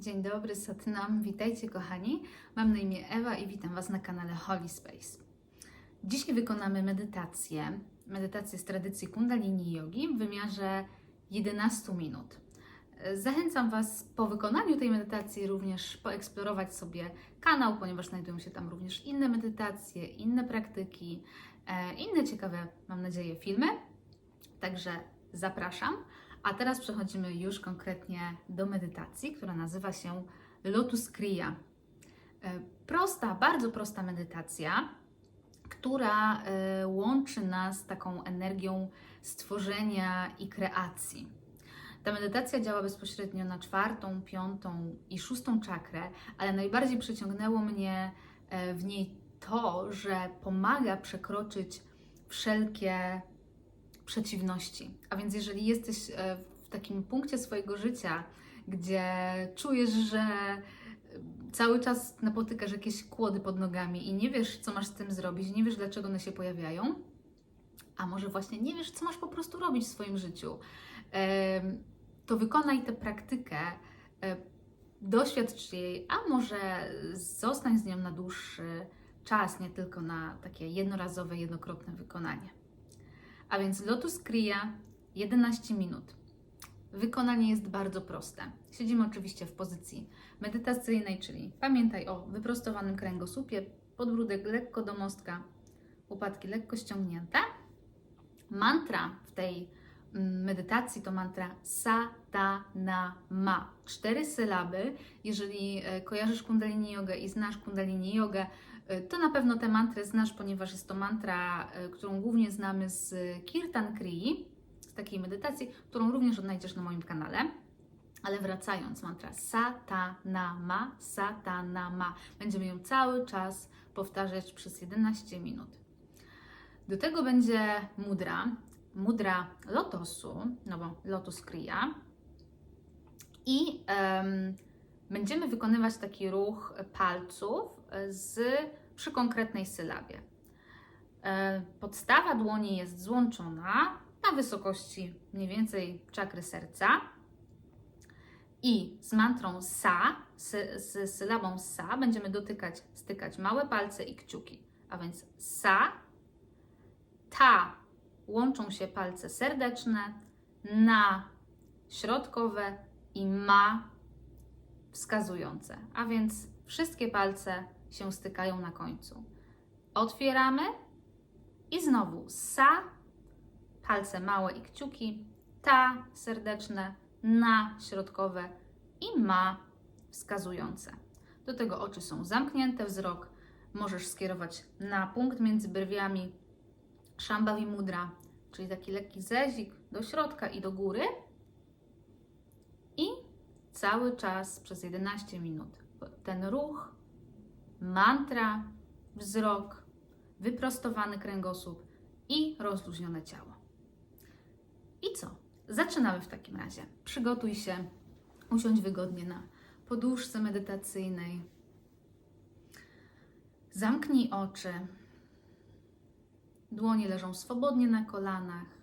Dzień dobry, Satnam. Witajcie, kochani. Mam na imię Ewa i witam Was na kanale Holy Space. Dzisiaj wykonamy medytację. Medytację z tradycji Kundalini Yogi w wymiarze 11 minut. Zachęcam Was po wykonaniu tej medytacji również poeksplorować sobie kanał, ponieważ znajdują się tam również inne medytacje, inne praktyki, e, inne ciekawe, mam nadzieję, filmy. Także zapraszam. A teraz przechodzimy już konkretnie do medytacji, która nazywa się Lotus Kriya. E, Prosta, bardzo prosta medytacja, która e, łączy nas z taką energią stworzenia i kreacji. Ta medytacja działa bezpośrednio na czwartą, piątą i szóstą czakrę, ale najbardziej przyciągnęło mnie e, w niej to, że pomaga przekroczyć wszelkie przeciwności. A więc jeżeli jesteś e, w takim punkcie swojego życia, gdzie czujesz, że cały czas napotykasz jakieś kłody pod nogami i nie wiesz, co masz z tym zrobić, nie wiesz, dlaczego one się pojawiają, a może właśnie nie wiesz, co masz po prostu robić w swoim życiu, to wykonaj tę praktykę, e, doświadcz jej, a może zostań z nią na dłuższy czas, nie tylko na takie jednorazowe, jednokrotne wykonanie. A więc Lotus Kriya 11 minut. Wykonanie jest bardzo proste. Siedzimy oczywiście w pozycji medytacyjnej, czyli pamiętaj o wyprostowanym kręgosłupie, podbródek lekko do mostka, łopatki lekko ściągnięte. Mantra w tej mm, medytacji to mantra Satanama. Cztery sylaby. Jeżeli e, kojarzysz Kundalini Jogę i znasz Kundalini Jogę, to na pewno tę mantrę znasz, ponieważ jest to mantra, e, którą głównie znamy z Kirtan Kriyi, z takiej medytacji, którą również odnajdziesz na moim kanale. Ale wracając, mantra Satanama, Satanama. Będziemy ją cały czas powtarzać przez 11 minut. Do tego będzie mudra, mudra lotosu, no bo lotus kriya. I em, będziemy wykonywać taki ruch palców z, przy konkretnej sylabie. E, Podstawa dłoni jest złączona na wysokości mniej więcej czakry serca. I z mantrą sa, z, z sylabą sa, będziemy dotykać, stykać małe palce i kciuki. A więc sa, ta łączą się palce serdeczne, na środkowe i ma wskazujące. A więc wszystkie palce się stykają na końcu. Otwieramy i znowu sa, palce małe i kciuki, ta serdeczne, na środkowe i ma wskazujące. Do tego oczy są zamknięte, wzrok możesz skierować na punkt między brwiami Shambhavi Mudra, czyli taki lekki zezik do środka i do góry. I cały czas przez 11 minut ten ruch, mantra, wzrok, wyprostowany kręgosłup i rozluźnione ciało. I co? Zaczynamy w takim razie. Przygotuj się, usiądź wygodnie na poduszce medytacyjnej. Zamknij oczy. Dłonie leżą swobodnie na kolanach.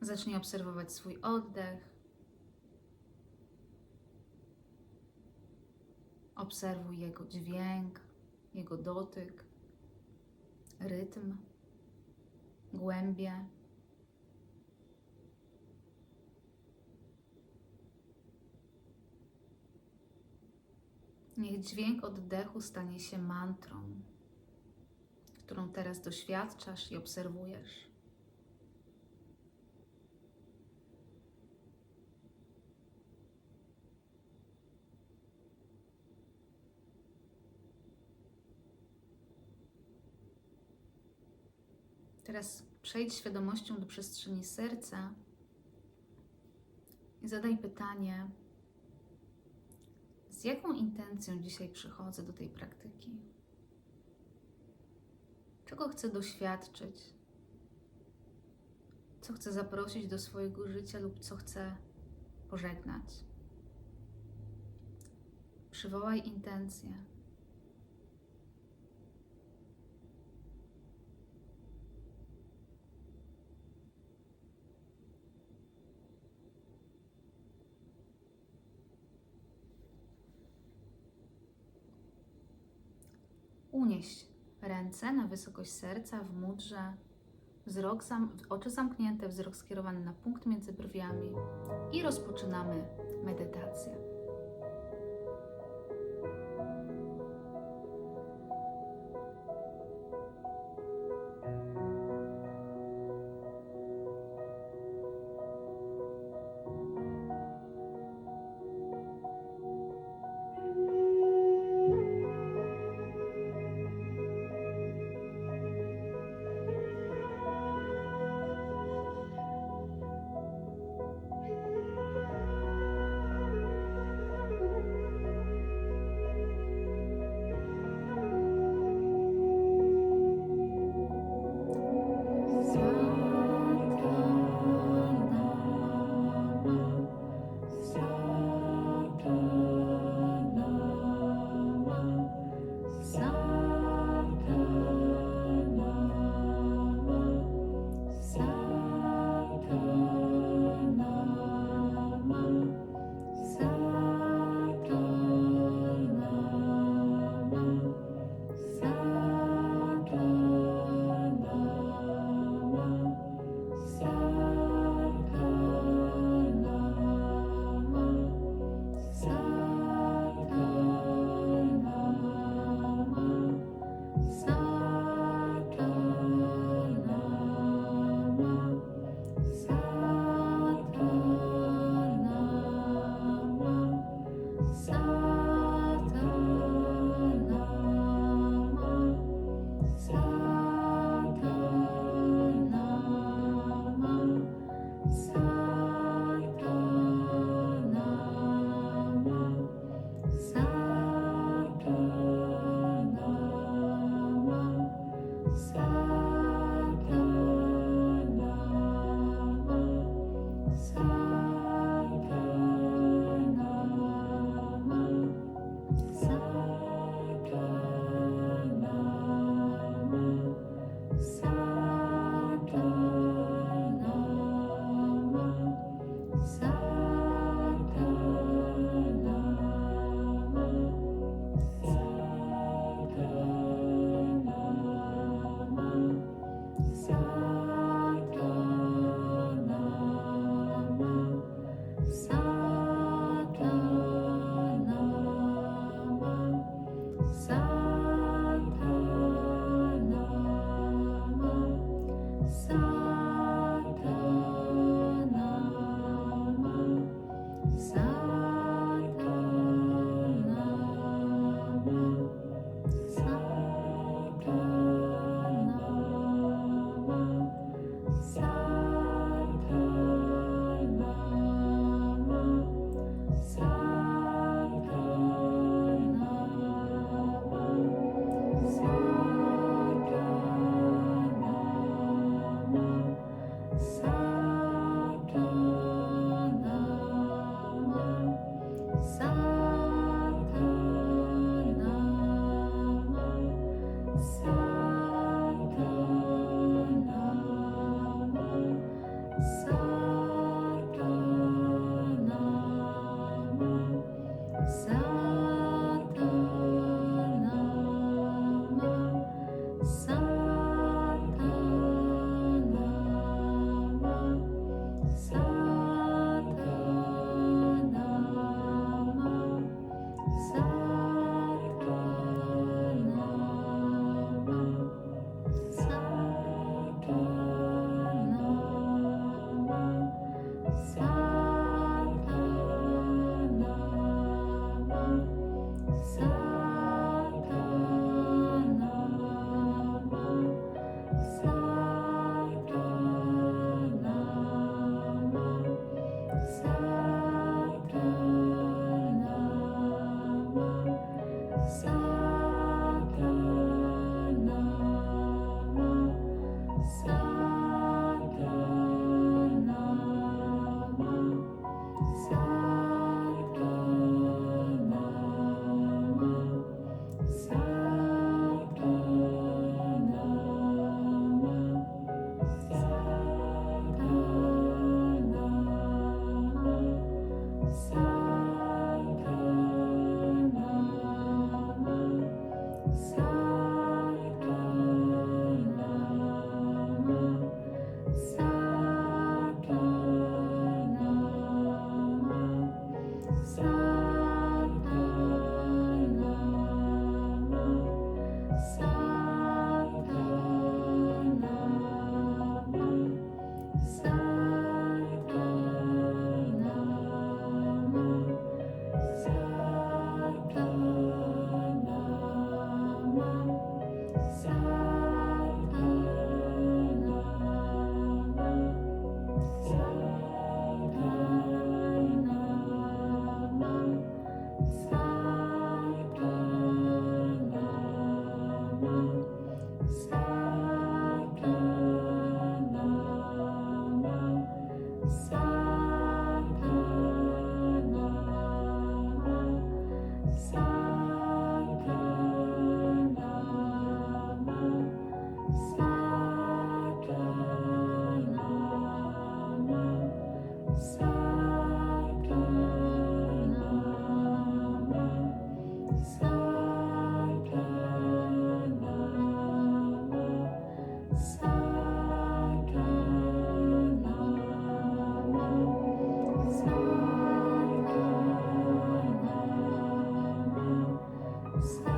Zacznij obserwować swój oddech. Obserwuj jego dźwięk, jego dotyk, rytm, głębie. Niech dźwięk oddechu stanie się mantrą, którą teraz doświadczasz i obserwujesz. Teraz przejdź świadomością do przestrzeni serca i zadaj pytanie, z jaką intencją dzisiaj przychodzę do tej praktyki? Czego chcę doświadczyć? Co chcę zaprosić do swojego życia lub co chcę pożegnać? Przywołaj intencję. Przenieść ręce na wysokość serca w mudrze, wzrok zam- oczy zamknięte, wzrok skierowany na punkt między brwiami i rozpoczynamy medytację. Slow.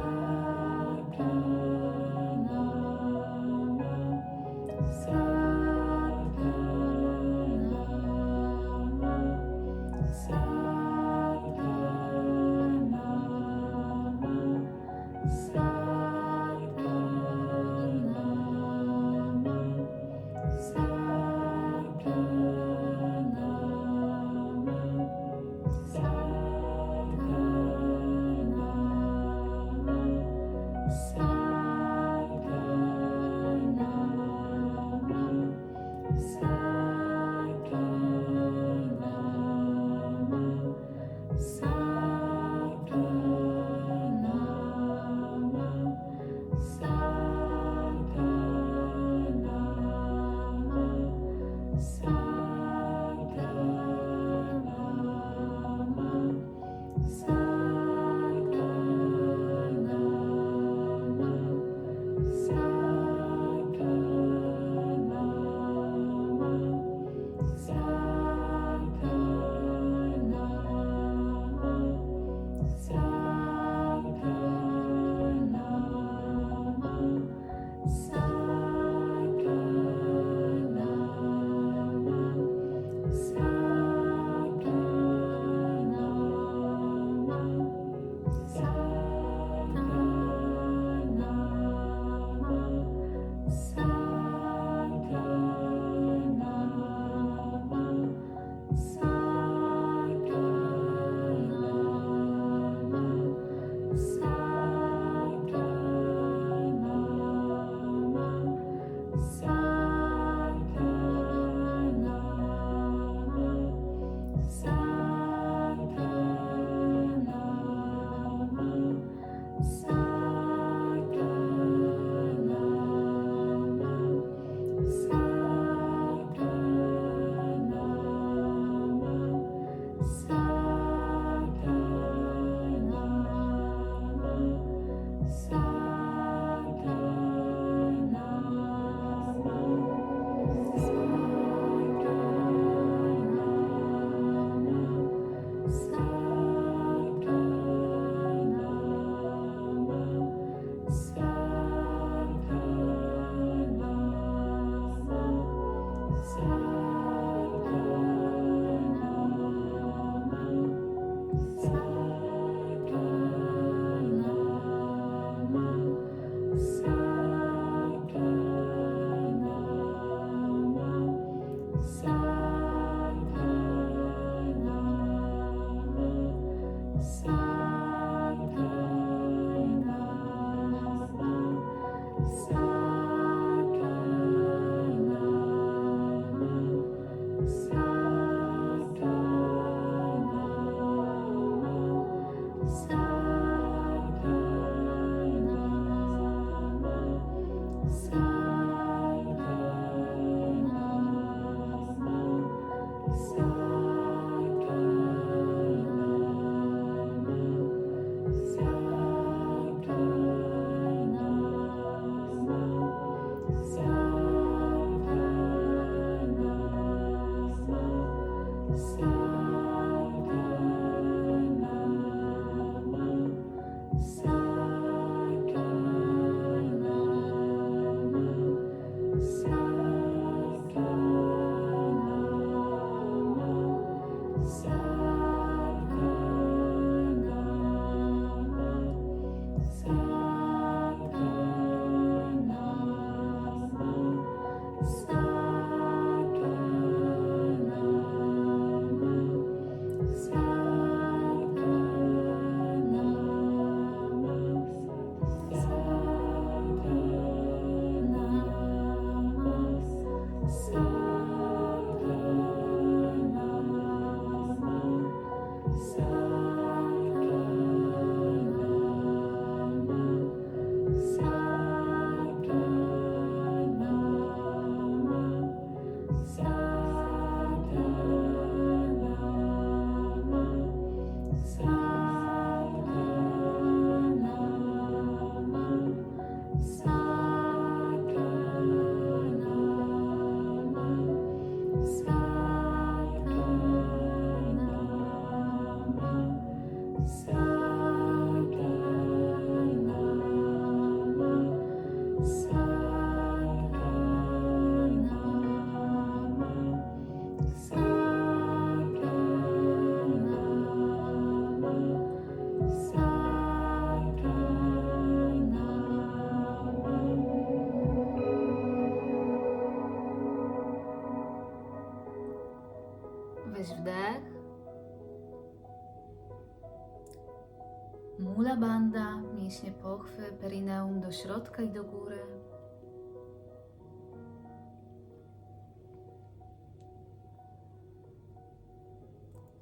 Mięśnie pochwy, perineum do środka i do góry.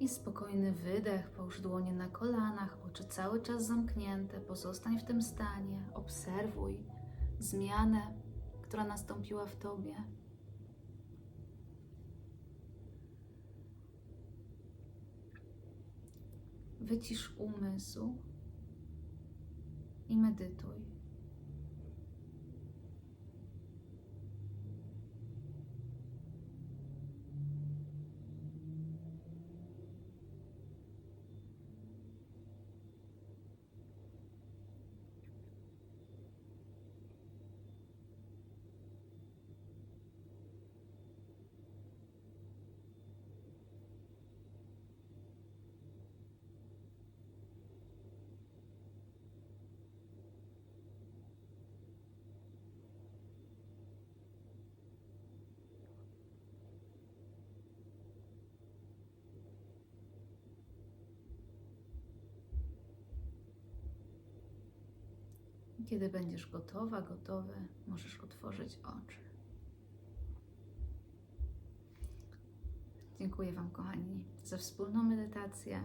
I spokojny wydech, połóż dłonie na kolanach, oczy cały czas zamknięte, pozostań w tym stanie, obserwuj zmianę, która nastąpiła w tobie. Wycisz umysł i medytuj. Kiedy będziesz gotowa, gotowy, możesz otworzyć oczy. Dziękuję Wam, kochani, za wspólną medytację.